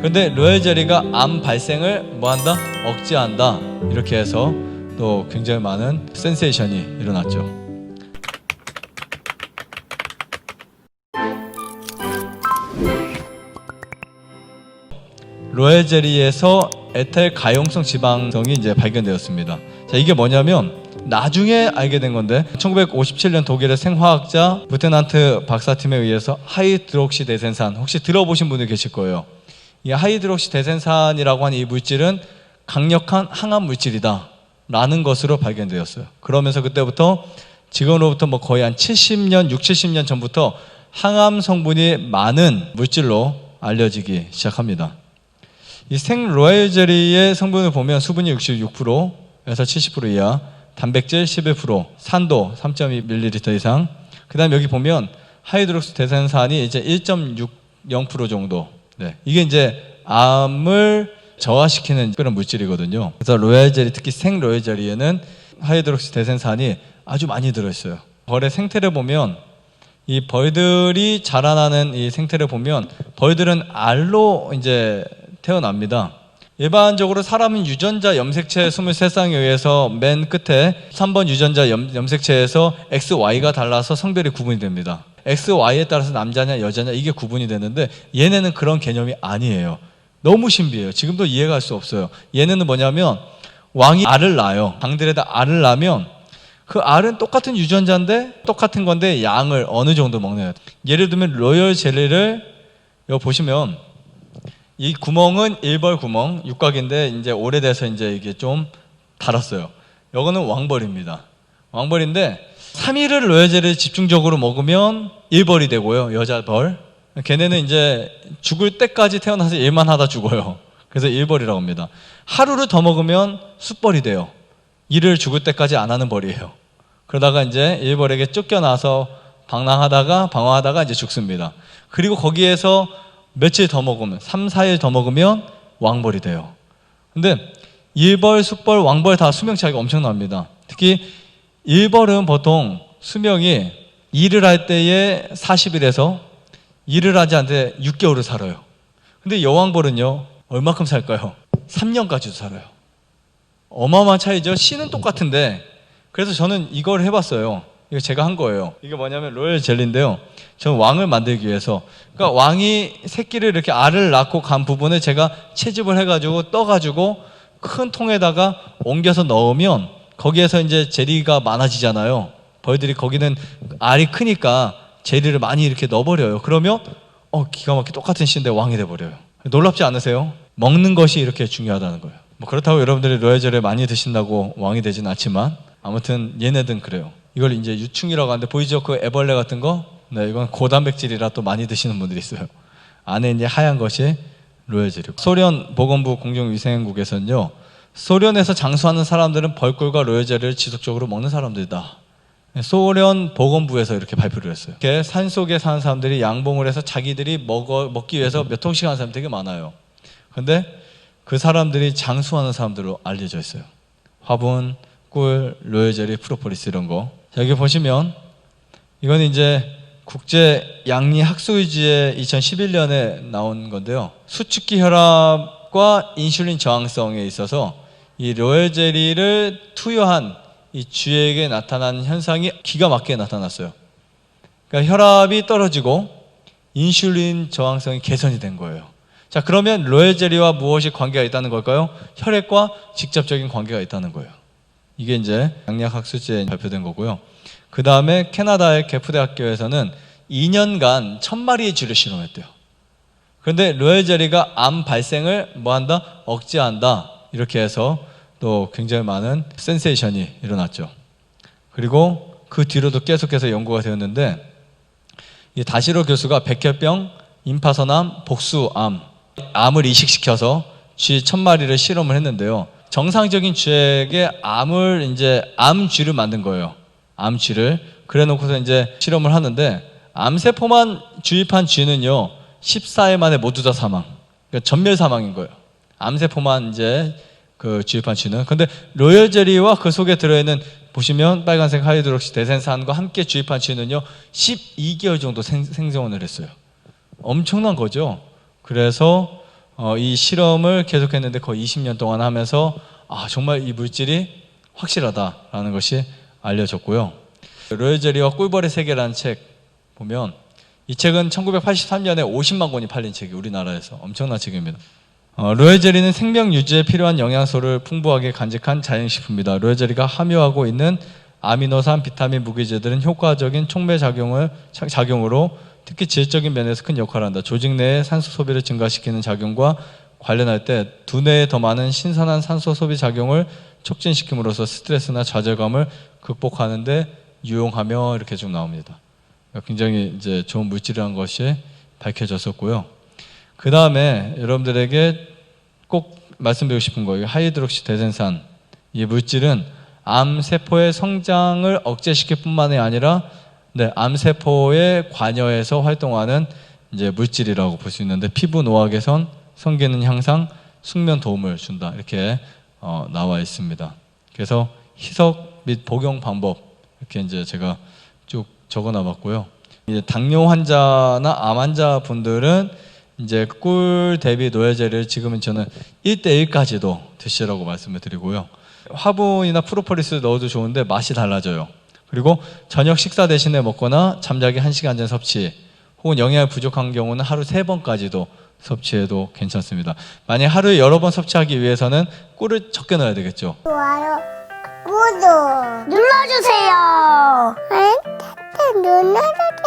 그런데 로열 젤리가 암 발생을 뭐한다? 억제한다. 이렇게 해서 또 굉장히 많은 센세이션이 일어났죠. 로열 젤리에서 에탈 가용성 지방성이 이제 발견되었습니다. 자, 이게 뭐냐면 나중에 알게 된 건데 1957년 독일의 생화학자 부테난트 박사팀에 의해서 하이드록시 대센산 혹시 들어보신 분들 계실 거예요. 이 하이드록시 대센산이라고 하는 이 물질은 강력한 항암 물질이다 라는 것으로 발견되었어요. 그러면서 그때부터 지금으로부터 뭐 거의 한 70년, 6, 70년 전부터 항암 성분이 많은 물질로 알려지기 시작합니다. 이 생로얄 젤리의 성분을 보면 수분이 66%에서 70% 이하, 단백질 11%, 산도 3.2ml 이상. 그다음 여기 보면 하이드록스 대산산이 이제 1.60% 정도. 네. 이게 이제 암을 저하시키는 그런 물질이거든요. 그래서 로얄 젤리 특히 생 로얄 젤리에는 하이드록시 대산산이 아주 많이 들어 있어요. 벌의 생태를 보면 이 벌들이 자라나는 이 생태를 보면 벌들은 알로 이제 태어납니다. 일반적으로 사람은 유전자 염색체 23쌍에 의해서 맨 끝에 3번 유전자 염, 염색체에서 XY가 달라서 성별이 구분이 됩니다. XY에 따라서 남자냐 여자냐 이게 구분이 되는데 얘네는 그런 개념이 아니에요. 너무 신비해요. 지금도 이해가 수 없어요. 얘네는 뭐냐면 왕이 알을 낳아요. 방들에다 알을 낳으면 그 알은 똑같은 유전자인데 똑같은 건데 양을 어느 정도 먹느냐. 예를 들면 로열 젤리를 여기 보시면 이 구멍은 일벌 구멍, 육각인데 이제 오래돼서 이제 이게 좀 달았어요. 요거는 왕벌입니다. 왕벌인데 3일을 로열젤을 집중적으로 먹으면 일벌이 되고요. 여자 벌. 걔네는 이제 죽을 때까지 태어나서 일만 하다 죽어요. 그래서 일벌이라고 합니다. 하루를 더 먹으면 숫벌이 돼요. 일을 죽을 때까지 안 하는 벌이에요. 그러다가 이제 일벌에게 쫓겨나서 방랑하다가 방황하다가 이제 죽습니다. 그리고 거기에서 며칠 더 먹으면 3, 4일 더 먹으면 왕벌이 돼요. 근데 일벌, 숫벌, 왕벌 다 수명 차이가 엄청납니다. 특히 일벌은 보통 수명이 일을 할 때에 40일에서 일을 하지 않는데 6개월을 살아요. 근데 여왕벌은요, 얼마큼 살까요? 3년까지도 살아요. 어마어마한 차이죠. 씨는 똑같은데, 그래서 저는 이걸 해봤어요. 이거 제가 한 거예요. 이게 뭐냐면 로열 젤리인데요. 저는 왕을 만들기 위해서. 그러니까 왕이 새끼를 이렇게 알을 낳고 간 부분을 제가 채집을 해가지고 떠가지고 큰 통에다가 옮겨서 넣으면 거기에서 이제 제리가 많아지잖아요. 벌들이 거기는 알이 크니까 제리를 많이 이렇게 넣어버려요. 그러면 어 기가 막히게 똑같은 씨인데 왕이 돼버려요. 놀랍지 않으세요? 먹는 것이 이렇게 중요하다는 거예요. 뭐 그렇다고 여러분들이 로얄젤을 많이 드신다고 왕이 되진 않지만 아무튼 얘네든 그래요. 이걸 이제 유충이라고 하는데 보이죠? 그 애벌레 같은 거? 네, 이건 고단백질이라 또 많이 드시는 분들이 있어요. 안에 이제 하얀 것이 로얄젤이고. 소련 보건부 공정위생국에서는요. 소련에서 장수하는 사람들은 벌꿀과 로얄젤을 지속적으로 먹는 사람들이다. 소련 보건부에서 이렇게 발표를 했어요. 이렇게 산 속에 사는 사람들이 양봉을 해서 자기들이 먹어, 먹기 위해서 몇 통씩 하는 사람이 되게 많아요. 근데 그 사람들이 장수하는 사람들로 알려져 있어요. 화분, 꿀, 로열젤리, 프로폴리스 이런 거. 자, 여기 보시면 이건 이제 국제 양리 학술지에 2011년에 나온 건데요. 수축기 혈압과 인슐린 저항성에 있어서 이 로열젤리를 투여한 이 쥐에게 나타난 현상이 기가 막히게 나타났어요. 그러니까 혈압이 떨어지고 인슐린 저항성이 개선이 된 거예요. 자, 그러면 로열젤리와 무엇이 관계가 있다는 걸까요? 혈액과 직접적인 관계가 있다는 거예요. 이게 이제 양력학술지에 발표된 거고요. 그 다음에 캐나다의 개프대학교에서는 2년간 천 마리의 쥐를 실험했대요. 그런데 로열젤리가 암 발생을 뭐한다? 억제한다. 이렇게 해서 또 굉장히 많은 센세이션이 일어났죠. 그리고 그 뒤로도 계속해서 연구가 되었는데 이 다시로 교수가 백혈병, 임파선암, 복수암, 암을 이식시켜서 쥐 천 마리를 실험을 했는데요. 정상적인 쥐에게 암을 이제 암쥐를 만든 거예요. 암쥐를 그래 놓고서 이제 실험을 하는데 암세포만 주입한 쥐는요 14일 만에 모두 다 사망. 그러니까 전멸 사망인 거예요. 암세포만 이제 그 주입한 쥐는. 근데 로열 젤리와 그 속에 들어있는 보시면 빨간색 하이드록시 대센산과 함께 주입한 쥐는요 12개월 정도 생, 생존을 했어요. 엄청난 거죠. 그래서 어, 이 실험을 계속했는데 거의 20년 동안 하면서 아 정말 이 물질이 확실하다라는 것이 알려졌고요. 로열젤리와 꿀벌의 세계라는 책 보면 이 책은 1983년에 50만 권이 팔린 책이 우리나라에서 엄청난 책입니다. 어, 로열젤리는 생명 유지에 필요한 영양소를 풍부하게 간직한 자연식품이다. 로열젤리가 함유하고 있는 아미노산, 비타민, 무기제들은 효과적인 촉매 작용을 자- 작용으로 특히 질적인 면에서 큰 역할을 한다. 조직 내의 산소 소비를 증가시키는 작용과 관련할 때 두뇌에 더 많은 신선한 산소 소비 작용을 촉진시킴으로써 스트레스나 좌절감을 극복하는데 유용하며 이렇게 좀 나옵니다. 굉장히 이제 좋은 물질이라는 것이 밝혀졌었고요. 그 다음에 여러분들에게 꼭 말씀드리고 싶은 거예요. 하이드록시 대센산 이 물질은 암 세포의 성장을 억제시킬 뿐만이 아니라 네, 암 세포의 관여에서 활동하는 이제 물질이라고 볼 수 있는데 피부 노화 개선, 성기능 향상, 숙면 도움을 준다 이렇게 어, 나와 있습니다. 그래서 희석 및 복용 방법 이렇게 이제 제가 쭉 적어놔봤고요. 이제 당뇨 환자나 암 환자 분들은 이제 꿀 대비 노예제를 지금은 저는 1대1까지도 드시라고 말씀을 드리고요. 화분이나 프로폴리스 넣어도 좋은데 맛이 달라져요. 그리고 저녁 식사 대신에 먹거나 잠자기 1시간 전 섭취 혹은 영양이 부족한 경우는 하루 3번까지도 섭취해도 괜찮습니다. 만약 하루에 여러 번 섭취하기 위해서는 꿀을 적게 넣어야 되겠죠. 좋아요, 구독 눌러주세요. 응? 눌러주세요.